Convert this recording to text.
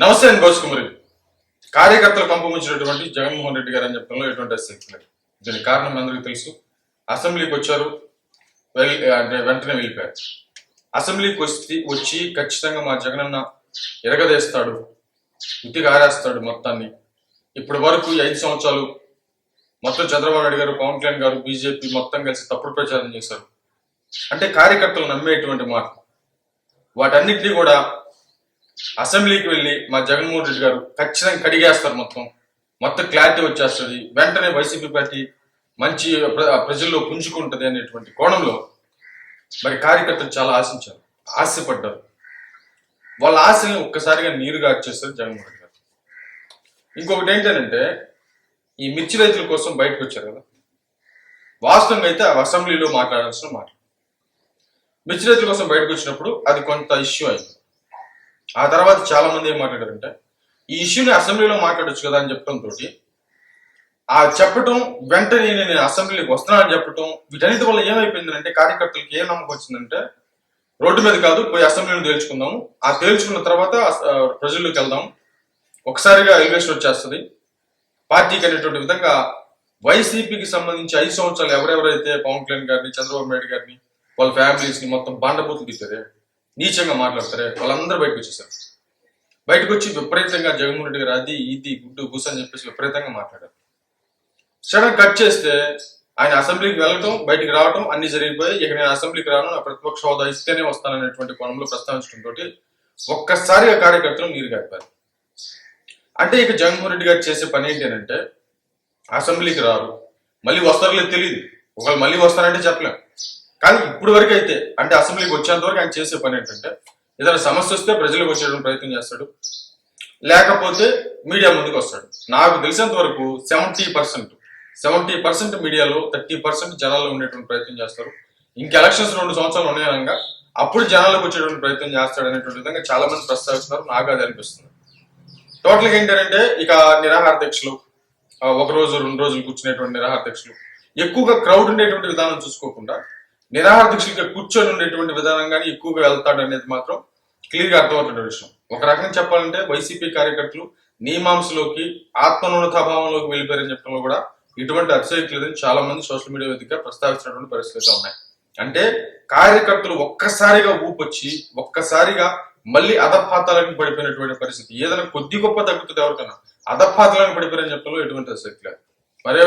నమస్తే అండి గౌస్ కార్యకర్తలు పంపముచ్చినటువంటి జగన్మోహన్ రెడ్డి గారు అని చెప్పడంలో ఎటువంటి ఆసక్తి లేదు. దీనికి కారణం అందరికీ తెలుసు. అసెంబ్లీకి వచ్చారు. వెళ్ళి వెంటనే వెళ్ళిపోయారు. అసెంబ్లీకి వచ్చి వచ్చి ఖచ్చితంగా మా జగనన్న ఎరగదేస్తాడు. ఉతికి ఆరేస్తాడు మొత్తాన్ని. ఇప్పటి వరకు ఐదు సంవత్సరాలు మొత్తం చంద్రబాబు నాయుడు గారు పవన్ కళ్యాణ్ గారు బీజేపీ మొత్తం కలిసి తప్పుడు ప్రచారం చేశారు. అంటే కార్యకర్తలు నమ్మేటువంటి మాట. వాటన్నిటినీ కూడా అసెంబ్లీకి వెళ్ళి మా జగన్మోహన్ రెడ్డి గారు ఖచ్చితంగా కడిగేస్తారు మొత్తం. మొత్తం క్లారిటీ వచ్చేస్తుంది. వెంటనే వైసీపీ పార్టీ మంచి ప్రజల్లో పుంజుకుంటది అనేటువంటి కోణంలో మరి కార్యకర్తలు చాలా ఆశించారు. ఆశపడ్డారు. వాళ్ళ ఆశని ఒక్కసారిగా నీరుగా వచ్చేస్తారు జగన్మోహన్ రెడ్డి గారు. ఇంకొకటి ఏంటంటే ఈ మిర్చి రైతుల కోసం బయటకు వచ్చారు కదా. వాస్తవంగా అయితే ఆ అసెంబ్లీలో మాట్లాడాల్సిన మాట. మిర్చి రైతుల కోసం బయటకు వచ్చినప్పుడు అది కొంత ఇష్యూ అయింది. ఆ తర్వాత చాలా మంది ఏం మాట్లాడారంటే ఈ ఇష్యూని అసెంబ్లీలో మాట్లాడొచ్చు కదా అని చెప్పడంతో ఆ చెప్పటం వెంటనే నేను అసెంబ్లీకి వస్తున్నానని చెప్పటం వీటన్నిటి వల్ల ఏమైపోయిందంటే కార్యకర్తలకు ఏం నమ్మకం వచ్చిందంటే రోడ్డు మీద కాదు పోయి అసెంబ్లీని తేల్చుకుందాము. ఆ తేల్చుకున్న తర్వాత ప్రజల్లోకి వెళ్దాం. ఒకసారిగా ఎలివేషన్ వచ్చేస్తుంది. పార్టీకి అనేటువంటి విధంగా వైసీపీకి సంబంధించి ఐదు సంవత్సరాలు ఎవరెవరైతే పవన్ కళ్యాణ్ గారిని చంద్రబాబు నాయుడు గారిని వాళ్ళ ఫ్యామిలీస్ని మొత్తం బండబూతులు తిట్టారే నీచంగా మాట్లాడతారే? వాళ్ళందరూ బయటకు వచ్చేసారు. బయటకు వచ్చి విపరీతంగా జగన్మోహన్ రెడ్డి గారు అది ఇది గుడ్డు గుస్ అని చెప్పేసి విపరీతంగా మాట్లాడారు. సడన్ కట్ చేస్తే ఆయన అసెంబ్లీకి వెళ్ళటం బయటికి రావటం అన్ని జరిగిపోయి ఇక నేను అసెంబ్లీకి రాను నా ప్రతిపక్ష హోదా ఇస్తేనే వస్తాననేటువంటి కోణంలో ప్రస్తావించడంతో ఆ కార్యకర్తలు నీరు గడిపారు అంటే ఇక జగన్మోహన్ రెడ్డి గారు చేసే పని ఏంటి అంటే అసెంబ్లీకి రారు. మళ్ళీ వస్తారో లేదు తెలియదు ఒకవేళ మళ్ళీ వస్తారంటే చెప్పలేం. కానీ ఇప్పుడు వరకు అయితే అంటే అసెంబ్లీకి వచ్చేంత వరకు ఆయన చేసే పని ఏంటంటే ఏదైనా సమస్య వస్తే ప్రజలకు వచ్చేటువంటి ప్రయత్నం చేస్తాడు. లేకపోతే మీడియా ముందుకు వస్తాడు. నాకు తెలిసినంత వరకు సెవెంటీ పర్సెంట్ సెవెంటీ పర్సెంట్ మీడియాలో థర్టీ పర్సెంట్ జనాల్లో ఉండేటువంటి ప్రయత్నం చేస్తారు. ఇంక ఎలక్షన్స్ రెండు సంవత్సరాలు ఉన్నాయనగా అప్పుడు జనాలకు వచ్చేటువంటి ప్రయత్నం చేస్తాడు అనేటువంటి విధంగా చాలా మంది ప్రస్తావిస్తున్నారు. నాకు అది అనిపిస్తుంది. టోటల్గా ఏంటంటే ఇక నిరాహారధ్యక్షులు ఒక రోజు రెండు రోజులు కూర్చునేటువంటి నిరాహారధ్యక్షులు ఎక్కువగా క్రౌడ్ ఉండేటువంటి విధానం చూసుకోకుండా నిరాహార దీక్షలకి కూర్చొని ఉండేటువంటి విధానంగానే ఎక్కువగా వెళ్తాడు అనేది మాత్రం క్లియర్గా అర్థమవుతున్న విషయం. ఒక రకంగా చెప్పాలంటే వైసీపీ కార్యకర్తలు నీమాంసలోకి ఆత్మన్యూనతాభావంలోకి వెళ్ళిపోయారని చెప్పడంలో కూడా ఇటువంటి అతిశయక్తి లేదని చాలా మంది సోషల్ మీడియా వేదికగా ప్రస్తావించినటువంటి పరిస్థితులు ఉన్నాయి. అంటే కార్యకర్తలు ఒక్కసారిగా ఊపొచ్చి ఒక్కసారిగా మళ్ళీ అధపాతాలకు పడిపోయినటువంటి పరిస్థితి. ఏదైనా కొద్ది గొప్ప తగ్గుతుంది ఎవరికైనా. అధపాతాలను పడిపోయారని చెప్పడంలో ఎటువంటి అతిశయక్తి లేదు. మరే